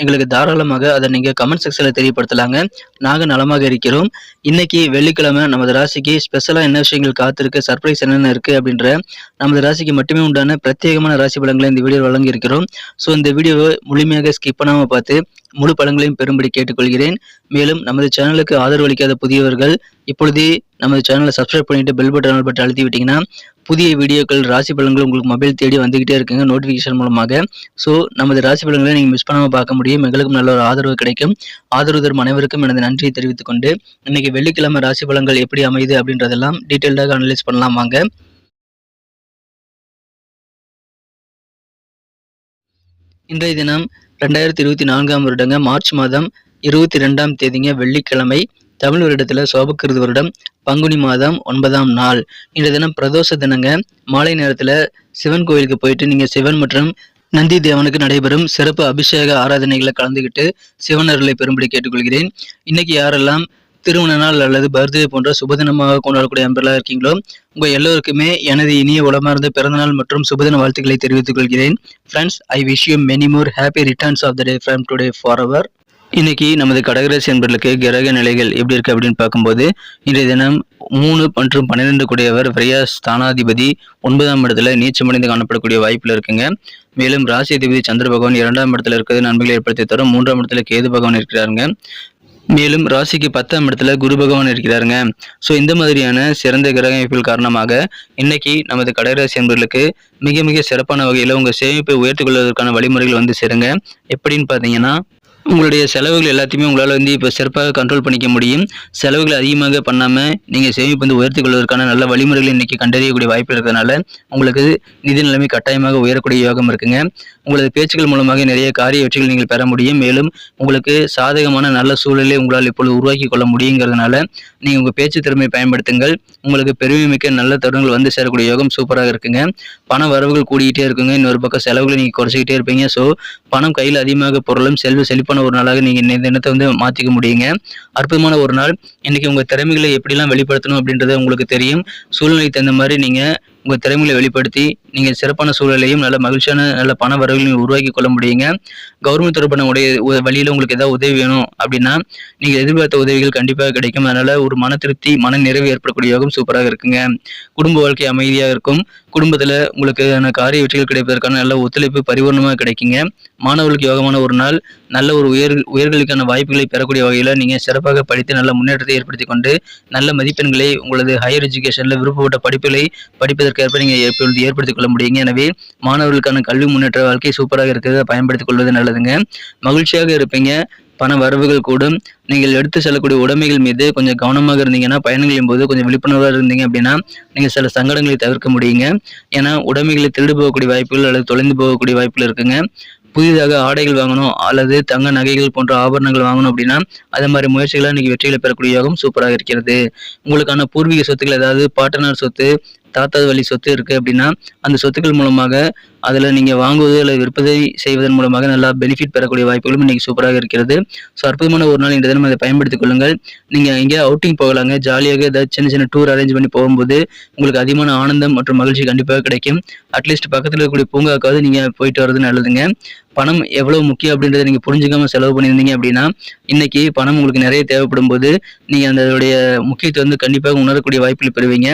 எங்களுக்கு தாராளமாக அதை நீங்கள் கமெண்ட் செக்ஷனில் தெரியப்படுத்தலாங்க. நாங்கள் நலமாக இருக்கிறோம். இன்னைக்கு வெள்ளிக்கிழமை நமது ராசிக்கு ஸ்பெஷலாக என்ன விஷயங்கள் காத்திருக்கு சர்ப்ரைஸ் என்னென்ன இருக்குது அப்படின்ற நமது ராசிக்கு மட்டுமே உண்டான பிரத்யேகமான ராசி பலங்களை இந்த வீடியோ வழங்கி இருக்கிறோம் ஸோ இந்த வீடியோவை முழுமையாக ஸ்கிப் பண்ணாமல் பார்த்து முழு பழங்களையும் பெறும்படி கேட்டுக்கொள்கிறேன். மேலும் நமது சேனலுக்கு ஆதரவு அளிக்காத புதியவர்கள் இப்பொழுதே நமது சேனலை சப்ஸ்கிரைப் பண்ணிட்டு பெல் பட்டன் பட்டன் அழுத்தி விட்டீங்கன்னா புதிய வீடியோக்கள் ராசி பலன்கள் உங்களுக்கு மொபைல் தேடி வந்துகிட்டே இருக்குங்க நோட்டிஃபிகேஷன் மூலமாக. ஸோ நமது ராசி பலன்களை நீங்கள் மிஸ் பண்ணாமல் பார்க்க முடியும். எங்களுக்கும் நல்ல ஒரு ஆதரவு கிடைக்கும். ஆதரவு தரும் அனைவருக்கும் எனது நன்றியை தெரிவித்துக் கொண்டு இன்னைக்கு வெள்ளிக்கிழமை ராசி பலன்கள் எப்படி அமையுது அப்படின்றதெல்லாம் டீட்டெயில்டாக அனலைஸ் பண்ணலாம் வாங்க. இன்றைய தினம் ரெண்டாயிரத்தி இருபத்தி நான்காம் வருடங்க மார்ச் மாதம் இருபத்தி ரெண்டாம் தேதிங்க வெள்ளிக்கிழமை. தமிழ் வருடத்தில் சோபக்கிருது வருடம் பங்குனி மாதம் ஒன்பதாம் நாள். இந்த தினம் பிரதோஷ தினங்க. மாலை நேரத்தில் சிவன் கோயிலுக்கு போயிட்டு நீங்கள் சிவன் மற்றும் நந்தி தேவனுக்கு நடைபெறும் சிறப்பு அபிஷேக ஆராதனைகளை கலந்துக்கிட்டு சிவன் அருளை கேட்டுக்கொள்கிறேன். இன்னைக்கு யாரெல்லாம் திருமண நாள் அல்லது பர்த்டே போன்ற சுபதினமாக கொண்டாடக்கூடிய அன்பர்களாக இருக்கீங்களோ உங்க எல்லோருக்குமே எனது இனிய உளமார்ந்த பிறந்தநாள் மற்றும் சுபதின வாழ்த்துக்களை தெரிவித்துக் கொள்கிறேன். Friends I wish you many more happy returns of the day from today for our இன்னைக்கு நமது கடகராசி என்பர்களுக்கு கிரக நிலைகள் எப்படி இருக்கு அப்படின்னு பார்க்கும்போது இன்றைய தினம் மூணு மற்றும் பன்னிரெண்டு கூடியவர் விரையா ஸ்தானாதிபதி ஒன்பதாம் இடத்துல நீச்சமடைந்து காணப்படக்கூடிய வாய்ப்பில் இருக்குங்க. மேலும் ராசி அதிபதி சந்திர பகவான் இரண்டாம் இடத்துல இருக்கிறது நன்மைகளை ஏற்படுத்தி தரும். மூன்றாம் இடத்துல கேது பகவான் இருக்கிறாருங்க. மேலும் ராசிக்கு பத்தாம் இடத்துல குரு பகவான் இருக்கிறாருங்க. ஸோ இந்த மாதிரியான சிறந்த கிரக அமைப்புகள் காரணமாக இன்னைக்கு நமது கடகராசி என்பர்களுக்கு மிக மிக சிறப்பான வகையில் உங்கள் சேமிப்பை உயர்த்திக் கொள்வதற்கான வழிமுறைகள் வந்து சேருங்க. எப்படின்னு பார்த்தீங்கன்னா உங்களுடைய செலவுகள் எல்லாத்தையுமே உங்களால் வந்து இப்போ சிறப்பாக கண்ட்ரோல் பண்ணிக்க முடியும். செலவுகள் அதிகமாக பண்ணாமல் நீங்கள் சேமிப்பு வந்து உயர்த்திக் கொள்வதற்கான நல்ல வழிமுறைகளை இன்றைக்கி கண்டறியக்கூடிய வாய்ப்பு இருக்கிறதுனால உங்களுக்கு நிதி நிலைமை கட்டாயமாக உயரக்கூடிய யோகம் இருக்குங்க. உங்களது பேச்சுக்கள் மூலமாக நிறைய காரிய வெற்றிகள் நீங்கள் பெற முடியும். மேலும் உங்களுக்கு சாதகமான நல்ல சூழலை உங்களால் இப்பொழுது உருவாக்கி கொள்ள முடியுங்கிறதுனால நீங்கள் உங்கள் பேச்சு திறமை பயன்படுத்துங்கள். உங்களுக்கு பெருமை மிக்க நல்ல தருணங்கள் வந்து சேரக்கூடிய யோகம் சூப்பராக இருக்குங்க. பண வரவுகள் கூடிக்கிட்டே இருக்குங்க. இன்னொரு பக்கம் செலவுகளை நீங்கள் குறைச்சிக்கிட்டே இருப்பீங்க. ஸோ பணம் கையில் அதிகமாக பொருளும் செல்வ செழிப்பு சிறப்பான ஒரு நாளாக நீங்கள் இந்த தினத்தை வந்து மாற்றிக்க முடியுங்க. அற்புதமான ஒரு நாள். இன்னைக்கு உங்கள் திறமைகளை எப்படிலாம் வெளிப்படுத்தணும் அப்படின்றது உங்களுக்கு தெரியும். சூழ்நிலைக்கு தகுந்த மாதிரி நீங்கள் உங்கள் திறமைகளை வெளிப்படுத்தி நீங்கள் சிறப்பான சூழலையும் நல்ல மகிழ்ச்சியான நல்ல பண வரவுகளையும் உருவாக்கி கொள்ள முடியுங்க. கவர்மெண்ட் தொடர்பான உடைய வழியில் உங்களுக்கு ஏதாவது உதவி வேணும் அப்படின்னா நீங்கள் எதிர்பார்த்த உதவிகள் கண்டிப்பாக கிடைக்கும். அதனால் ஒரு மன திருப்தி மன நிறைவு ஏற்படக்கூடிய யோகம் சூப்பராக இருக்குங்க. குடும்ப வாழ்க்கை அமைதியாக இருக்கும். குடும்பத்தில் உங்களுக்கு காரிய வெற்றிகள் கிடைப்பதற்கான நல்ல ஒத்துழைப்பு பரிபூர்ணமாக கிடைக்குங்க. மாணவர்களுக்கு யோகமான ஒரு நாள் நல்ல ஒரு உயர் உயர்களுக்கான வாய்ப்புகளை பெறக்கூடிய வகையில் நீங்கள் சிறப்பாக படித்து நல்ல முன்னேற்றத்தை ஏற்படுத்தி கொண்டு நல்ல மதிப்பெண்களை உங்களது ஹையர் எஜுகேஷனில் விருப்பப்பட்ட படிப்புகளை படிப்பதற்கு அதற்கேற்ப நீங்கள் ஏற்படுத்தி ஏற்படுத்திக் கொள்ள முடியுங்க. எனவே மாணவர்களுக்கான கல்வி முன்னேற்ற வாழ்க்கை சூப்பராக இருக்கிறத. பயன்படுத்திக் கொள்வது நல்லதுங்க. மகிழ்ச்சியாக இருப்பீங்க. பண வரவுகள் கூடும். நீங்கள் எடுத்து செல்லக்கூடிய உடைமைகள் மீது கொஞ்சம் கவனமாக இருந்தீங்கன்னா பயணங்களின் போது கொஞ்சம் விழிப்புணர்வாக இருந்தீங்க அப்படின்னா நீங்கள் சில சங்கடங்களை தவிர்க்க முடியுங்க. ஏன்னா உடைமைகளை திருடு போகக்கூடிய வாய்ப்புகள் அல்லது தொலைந்து போகக்கூடிய வாய்ப்புகள் இருக்குங்க. புதிதாக ஆடைகள் வாங்கணும் அல்லது தங்க நகைகள் போன்ற ஆபரணங்கள் வாங்கணும் அப்படின்னா அதே மாதிரி முயற்சிகளை இன்னைக்கு வெற்றிகளை பெறக்கூடிய யோகம் சூப்பராக இருக்கிறது. உங்களுக்கான பூர்வீக சொத்துக்கள் ஏதாவது பாட்டனார் சொத்து தாத்தா வழி சொத்து இருக்கு அப்படின்னா அந்த சொத்துக்கள் மூலமாக அதில் நீங்கள் வாங்குவது இல்லை விற்பதை செய்வதன் மூலமாக நல்லா பெனிஃபிட் பெறக்கூடிய வாய்ப்புகளும் இன்றைக்கி சூப்பராக இருக்கிறது. ஸோ அற்புதமான ஒரு நாள் இந்த தினம் அதை பயன்படுத்திக் கொள்ளுங்கள். நீங்கள் எங்கேயா அவுட்டிங் போகலாங்க ஜாலியாக ஏதாவது சின்ன சின்ன டூர் அரேஞ்ச் பண்ணி போகும்போது உங்களுக்கு அதிகமான ஆனந்தம் மற்றும் மகிழ்ச்சி கண்டிப்பாக கிடைக்கும். அட்லீஸ்ட் பக்கத்தில் இருக்கக்கூடிய பூங்காக்காவது நீங்கள் போயிட்டு வர்றது நல்லதுங்க. பணம் எவ்வளோ முக்கியம் அப்படின்றத நீங்கள் புரிஞ்சுக்காமல் செலவு பண்ணியிருந்தீங்க அப்படின்னா இன்னைக்கு பணம் உங்களுக்கு நிறைய தேவைப்படும் போது நீங்கள் அதனுடைய முக்கியத்துவம் வந்து கண்டிப்பாக உணரக்கூடிய வாய்ப்புகள் பெறுவீங்க.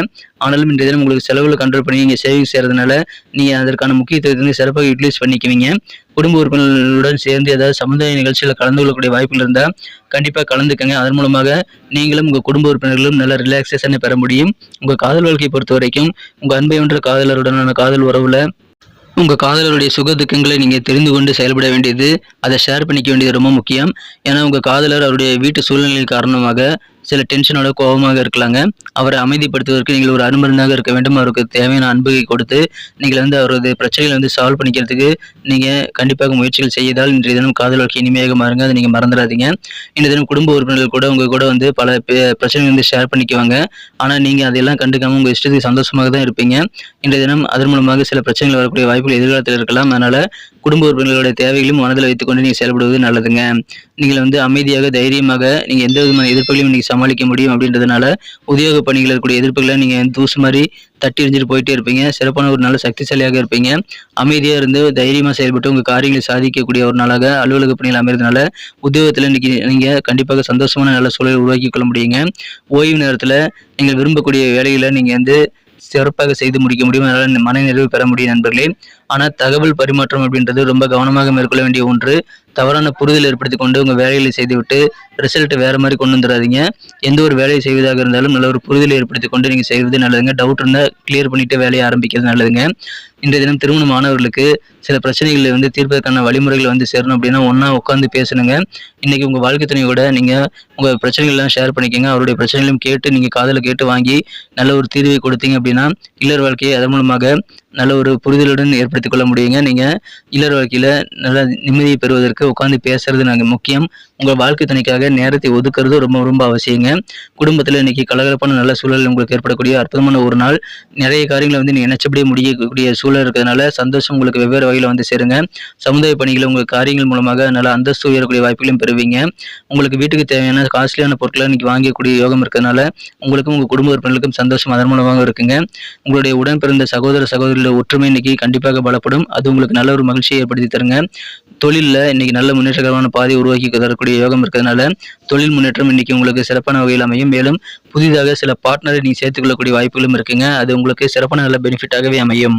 ஆனாலும் இன்றைய தினம் உங்களுக்கு செலவுகளை கண்ட்ரோல் பண்ணி நீங்கள் சேவிங்ஸ் செய்கிறதுனால நீங்கள் அதற்கான முக்கிய வந்து சிறப்பாக யூட்டிலைஸ் பண்ணிக்குவீங்க. குடும்ப உறுப்பினர்களுடன் சேர்ந்து ஏதாவது சமுதாய நிகழ்ச்சியில் கலந்து கொள்ளக்கூடிய வாய்ப்புகள் இருந்தால் கண்டிப்பாக கலந்துக்கங்க. அதன் மூலமாக நீங்களும் உங்கள் குடும்ப உறுப்பினர்களும் நல்ல ரிலாக்ஸேஷனை பெற முடியும். உங்கள் காதல் வாழ்க்கையை பொறுத்த வரைக்கும் உங்கள் அன்பை ஒன்ற காதலருடனான காதல் உறவில் உங்கள் காதலருடைய சுக துக்கங்களை நீங்கள் தெரிந்து கொண்டு செயல்பட வேண்டியது அதை ஷேர் பண்ணிக்க வேண்டியது ரொம்ப முக்கியம். ஏன்னா உங்கள் காதலர் அவருடைய வீட்டு சூழ்நிலை காரணமாக சில டென்ஷனோட கோபமாக இருக்கலாங்க. அவரை அமைதிப்படுத்துவதற்கு நீங்கள் ஒரு அன்பருந்தாக இருக்க வேண்டும். அவருக்கு தேவையான அன்பை கொடுத்து நீங்கள் வந்து அவரது பிரச்சனைகளை வந்து சால்வ் பண்ணிக்கிறதுக்கு நீங்கள் கண்டிப்பாக முயற்சிகள் செய்தால் இன்றைய தினம் காதல் வாழ்க்கை இனிமையாக மாறுங்க. அதை நீங்கள் மறந்துடாதீங்க. இன்றைய தினம் குடும்ப உறுப்பினர்கள் கூட உங்கள் கூட வந்து பல பிரச்சனைகள் வந்து ஷேர் பண்ணிக்குவாங்க. ஆனால் நீங்கள் அதையெல்லாம் கண்டுக்காமல் உங்கள் இஷ்டத்துக்கு சந்தோஷமாக தான் இருப்பீங்க. இன்றைய தினம் அதன் மூலமாக சில பிரச்சனைகள் வரக்கூடிய வாய்ப்புகள் எதிர்காலத்தில் இருக்கலாம். அதனால் குடும்ப உறுப்பினர்களுடைய தேவைகளையும் மனதில் வைத்துக்கொண்டு நீங்கள் செயல்படுவது நல்லதுங்க. நீங்கள் வந்து அமைதியாக தைரியமாக நீங்கள் எந்த விதமான எதிர்ப்புகளையும் நீங்கள் சமாளிக்க முடியும் அப்படின்றதுனால உத்தியோக பணிகள் இருக்கக்கூடிய எதிர்ப்புகளை நீங்கள் தூசு மாதிரி தட்டி எறிஞ்சிட்டு போயிட்டே இருப்பீங்க. சிறப்பான ஒரு நல்ல சக்திசாலியாக இருப்பீங்க. அமைதியாக இருந்து தைரியமாக செயல்பட்டு உங்கள் காரியங்களை சாதிக்கக்கூடிய ஒரு நாளாக அலுவலக பணிகள் அமைறதுனால உத்தியோகத்தில் இன்னைக்கு நீங்கள் கண்டிப்பாக சந்தோஷமான நல்ல சூழலை உருவாக்கி கொள்ள முடியுங்க. ஓய்வு நேரத்தில் நீங்கள் விரும்பக்கூடிய வேலைகளை நீங்கள் வந்து சிறப்பாக செய்து முடிக்க முடியும். அதனால் மன நிறைவு பெற முடியும் நண்பர்களே. ஆனால் தகவல் பரிமாற்றம் அப்படின்றது ரொம்ப கவனமாக மேற்கொள்ள வேண்டிய ஒன்று. தவறான புரிதல் ஏற்படுத்தி கொண்டு உங்கள் வேலைகளை செய்துவிட்டு ரிசல்ட் வேறு மாதிரி கொண்டு வந்துடாதீங்க எந்த ஒரு வேலையை செய்வதாக இருந்தாலும் நல்ல ஒரு புரிதலை ஏற்படுத்தி கொண்டு நீங்கள் செய்வது நல்லதுங்க. டவுட் இருந்தால் கிளியர் பண்ணிவிட்டு வேலையை ஆரம்பிக்கிறது நல்லதுங்க. இன்றைய தினம் திருமண மாணவர்களுக்கு சில பிரச்சனைகளை வந்து தீர்ப்பதற்கான வழிமுறைகள் வந்து சேரணும் அப்படின்னா ஒன்றா உட்காந்து பேசணுங்க. இன்றைக்கி உங்கள் வாழ்க்கை துணையோட நீங்கள் உங்கள் பிரச்சனைகள்லாம் ஷேர் பண்ணிக்கோங்க. அவருடைய பிரச்சனைகளையும் கேட்டு நீங்கள் காதில் கேட்டு வாங்கி நல்ல ஒரு தீர்வை கொடுத்தீங்க அப்படின்னா இல்லர் வாழ்க்கையை அதன் மூலமாக நல்ல ஒரு புரிதலுடன் ஏற்படுத்திக் கொள்ள முடியுங்க. நீங்கள் இல்லற வாழ்க்கையில் நல்ல நிம்மதியை பெறுவதற்கு உட்காந்து பேசுறது நாங்கள் முக்கியம். உங்கள் வாழ்க்கை துணைக்காக நேரத்தை ஒதுக்குறது ரொம்ப ரொம்ப அவசியங்க. குடும்பத்தில் இன்னைக்கு கலகலப்பான நல்ல சூழல் உங்களுக்கு ஏற்படக்கூடிய அற்புதமான ஒரு நாள். நிறைய காரியங்களை வந்து நீங்கள் நினைச்சபடியே முடியக்கூடிய சூழல் இருக்கிறதுனால சந்தோஷம் உங்களுக்கு வெவ்வேறு வகையில் வந்து சேருங்க. சமுதாய பணிகளை உங்கள் காரியங்கள் மூலமாக நல்ல அந்தஸ்து உயரக்கூடிய வாய்ப்புகளையும் பெறுவீங்க. உங்களுக்கு வீட்டுக்கு தேவையான காஸ்ட்லியான பொருட்களை இன்னைக்கு வாங்கக்கூடிய யோகம் இருக்கிறதுனால உங்களுக்கும் உங்கள் குடும்ப உறுப்பினர்களுக்கும் சந்தோஷம் அதன் மூலமாக இருக்குங்க. உங்களுடைய உடன் பிறந்த சகோதர சகோதரிகளோட ஒற்றுமை இன்னைக்கு கண்டிப்பாக பலப்படும். அது உங்களுக்கு நல்ல ஒரு மகிழ்ச்சியை ஏற்படுத்தி தருங்க. தொழிலில் இன்னைக்கு நல்ல முன்னேற்றகரமான பாதை உருவாக்கி தரக்கூடிய யோகம் இருக்கிறதுனால தொழில் முன்னேற்றம் இன்னைக்கு உங்களுக்கு சிறப்பான வகையில் அமையும். மேலும் புதிதாக சில பார்ட்னரை நீங்கள் சேர்த்துக்கொள்ளக்கூடிய வாய்ப்புகளும் இருக்குங்க. அது உங்களுக்கு சிறப்பான நல்ல பெனிஃபிட்டாகவே அமையும்.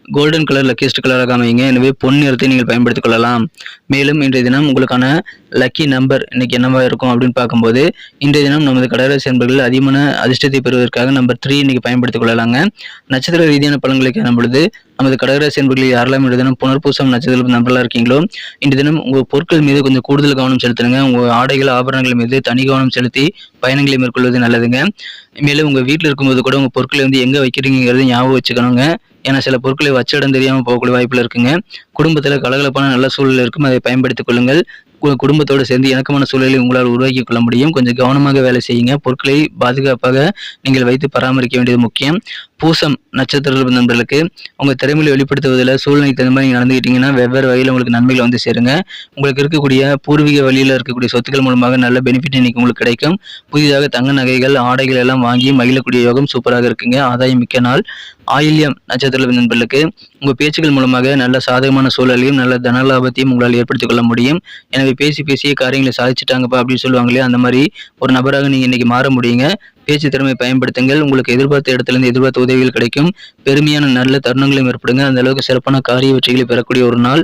கோல்டன் கலர் லக்கியஸ்ட் கலராக அமையுங்க எனவே பொன் நிறத்தை நீங்கள் பயன்படுத்திக் கொள்ளலாம். மேலும் இன்றைய தினம் உங்களுக்கான லக்கி நம்பர் இன்னைக்கு என்னவா இருக்கும் அப்படின்னு பார்க்கும்போது இன்றைய தினம் நமது கடகராசி என்பர்கள் அதிகமான அதிர்ஷ்டத்தை பெறுவதற்காக நம்பர் த்ரீ இன்னைக்கு பயன்படுத்திக் கொள்ளலாங்க. நட்சத்திர ரீதியான பலன்களை காணும் பொழுது நமது கடகராசி என்பர்களில் யாரெல்லாம் இன்றைய தினம் புனர்பூசம் நட்சத்திர நம்பர்களாக இருக்கீங்களோ இன்றைய தினம் உங்கள் பொருட்கள் மீது கொஞ்சம் கூடுதல் கவனம் செலுத்துங்க. உங்கள் ஆடைகள் ஆபரணங்கள் மீது தனி கவனம் செலுத்தி பயணங்களை மேற்கொள்வது நல்லதுங்க. மேலும் உங்கள் வீட்டில் இருக்கும்போது கூட உங்கள் பொருட்களை வந்து எங்கே வைக்கிறீங்கிறது ஞாபகம் வச்சுக்கணுங்க. ஏன்னா சில பொருட்களை வச்ச இடம் தெரியாமல் போகக்கூடிய வாய்ப்பில் இருக்குங்க. குடும்பத்தில் கலகலப்பான நல்ல சூழல் இருக்கும் அதை பயன்படுத்திக் கொள்ளுங்கள். குடும்பத்தோடு சேர்ந்து இணக்கமான சூழலை உங்களால் உருவாக்கி கொள்ள முடியும். கொஞ்சம் கவனமாக வேலை செய்யுங்க. பொருட்களை பாதுகாப்பாக நீங்கள் வைத்து பராமரிக்க வேண்டியது முக்கியம். பூசம் நட்சத்திர நண்பர்களுக்கு உங்கள் திறமையை வெளிப்படுத்துவதில் சூழ்நிலை தகுந்த மாதிரி நீங்கள் நடந்துக்கிட்டீங்கன்னா வெவ்வேறு வகையில் உங்களுக்கு நன்மைகள் வந்து சேருங்க. உங்களுக்கு இருக்கக்கூடிய பூர்வீக வழியில் இருக்கக்கூடிய சொத்துக்கள் மூலமாக நல்ல பெனிஃபிட் இன்னைக்கு உங்களுக்கு கிடைக்கும். புதிதாக தங்க நகைகள் ஆடைகள் எல்லாம் வாங்கி மகிழக்கூடிய யோகம் சூப்பராக இருக்குங்க. ஆதாயம் மிக்க நாள். ஆயில்யம் நட்சத்திர நண்பர்களுக்கு உங்கள் பேச்சுக்கள் மூலமாக நல்ல சாதகமான சூழலையும் நல்ல தனலாபத்தையும் உங்களால் ஏற்படுத்திக் கொள்ள முடியும். எனவே பேசி பேசிய காரியங்களை சாதிச்சுட்டாங்கப்பா அப்படின்னு சொல்லுவாங்களே அந்த மாதிரி ஒரு நபராக நீங்கள் இன்னைக்கு மாற முடியுங்க. பேச்சு திறமை பயன்படுத்துங்கள். உங்களுக்கு எதிர்பார்த்த இடத்துலேருந்து எதிர்பார்த்த உதவிகள் கிடைக்கும். பெருமையான நல்ல தருணங்களையும் ஏற்படுங்க அந்த அளவுக்கு சிறப்பான காரிய வெற்றிகளை பெறக்கூடிய ஒரு நாள்.